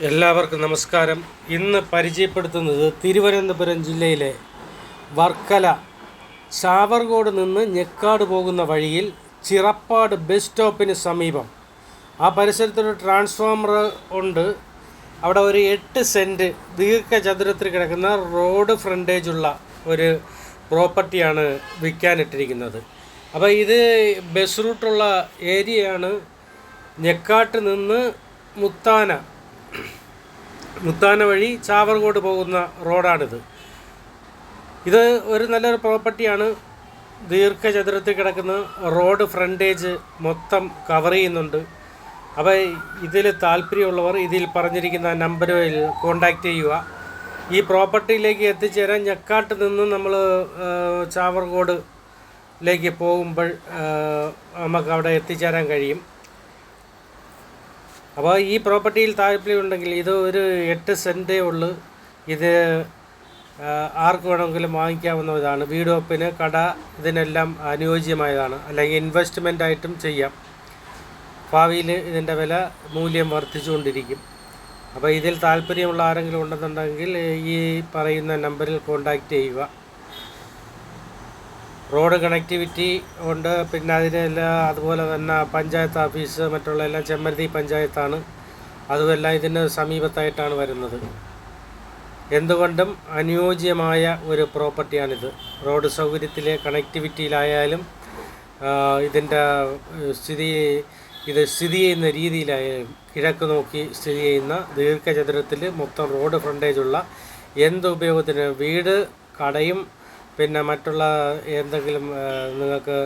എല്ലാവർക്കും നമസ്കാരം. ഇന്ന് പരിചയപ്പെടുത്തുന്നത് തിരുവനന്തപുരം ജില്ലയിലെ വർക്കല ചാവർകോട് നിന്ന് ഞെക്കാട് പോകുന്ന വഴിയിൽ ചിറപ്പാട് ബസ് സ്റ്റോപ്പിന് സമീപം. ആ പരിസരത്തൊരു ട്രാൻസ്ഫോമർ ഉണ്ട്. അവിടെ ഒരു എട്ട് സെന്റ് ദീർഘചതുരത്തിൽ കിടക്കുന്ന റോഡ് ഫ്രണ്ടേജുള്ള ഒരു പ്രോപ്പർട്ടിയാണ് വിൽക്കാനിട്ടിരിക്കുന്നത്. അപ്പോൾ ഇത് ബസ് റൂട്ടുള്ള ഏരിയയാണ്. ഞെക്കാട്ട് നിന്ന് മുത്താന മുത്താന വഴി ചാവർകോട് പോകുന്ന റോഡാണിത്. ഇത് ഒരു നല്ലൊരു പ്രോപ്പർട്ടിയാണ്. ദീർഘചതുരത്തിൽ കിടക്കുന്ന റോഡ് ഫ്രണ്ടേജ് മൊത്തം കവർ ചെയ്യുന്നുണ്ട്. അപ്പോൾ ഇതിൽ താല്പര്യമുള്ളവർ ഇതിൽ പറഞ്ഞിരിക്കുന്ന നമ്പറിൽ കോണ്ടാക്റ്റ് ചെയ്യുക. ഈ പ്രോപ്പർട്ടിയിലേക്ക് എത്തിച്ചേരാൻ ഞക്കാട്ട് നിന്ന് നമ്മൾ ചാവർകോടിലേക്ക് പോകുമ്പോൾ നമുക്ക് അവിടെ എത്തിച്ചേരാൻ കഴിയും. അപ്പോൾ ഈ പ്രോപ്പർട്ടിയിൽ താല്പര്യമുണ്ടെങ്കിൽ ഇത് ഒരു എട്ട് സെന്റേ ഉള്ളൂ. ഇത് ആർക്ക് വേണമെങ്കിലും വാങ്ങിക്കാവുന്നതാണ്. വീട് വെപ്പിന് കട ഇതിനെല്ലാം അനുയോജ്യമായതാണ്. അല്ലെങ്കിൽ ഇൻവെസ്റ്റ്മെന്റ് ആയിട്ടും ചെയ്യാം. ഭാവിയിൽ ഇതിന്റെ വില മൂല്യം വർദ്ധിച്ചുകൊണ്ടിരിക്കും. അപ്പോൾ ഇതിൽ താല്പര്യമുള്ള ആരെങ്കിലും ഉണ്ടെന്നുണ്ടെങ്കിൽ ഈ പറയുന്ന നമ്പറിൽ കോൺടാക്റ്റ് ചെയ്യുക. റോഡ് കണക്ടിവിറ്റി ഉണ്ട്. പിന്നെ അതിനെല്ലാം അതുപോലെ തന്നെ പഞ്ചായത്ത് ഓഫീസ് മറ്റുള്ള എല്ലാം ചെമ്മരുതി പഞ്ചായത്താണ്. അതുമെല്ലാം ഇതിന് സമീപത്തായിട്ടാണ് വരുന്നത്. എന്തുകൊണ്ടും അനുയോജ്യമായ ഒരു പ്രോപ്പർട്ടിയാണിത്. റോഡ് സൗകര്യത്തിലെ കണക്ടിവിറ്റിയിലായാലും ഇതിന്റെ സ്ഥിതി ഇത് സ്ഥിതി ചെയ്യുന്ന രീതിയിലായാലും കിഴക്ക് നോക്കി സ്ഥിതി ചെയ്യുന്ന ദീർഘചതുരത്തിൽ മൊത്തം റോഡ് ഫ്രണ്ടേജുള്ള എന്ത് ഉപയോഗത്തിന് വീട് കടയും പിന്നെ മറ്റുള്ള എന്തെങ്കിലും നിങ്ങൾക്ക്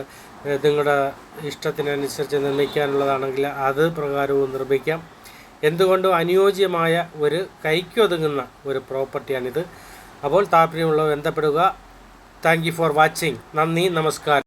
നിങ്ങളുടെ ഇഷ്ടത്തിനനുസരിച്ച് നിർമ്മിക്കാനുള്ളതാണെങ്കിൽ അത് പ്രകാരവും നിർമ്മിക്കാം. എന്തുകൊണ്ടും അനുയോജ്യമായ ഒരു കൈക്കൊതുങ്ങുന്ന ഒരു പ്രോപ്പർട്ടിയാണിത്. അപ്പോൾ താല്പര്യമുള്ളവർ ബന്ധപ്പെടുക. താങ്ക് ഫോർ വാച്ചിങ് നന്ദി നമസ്കാരം.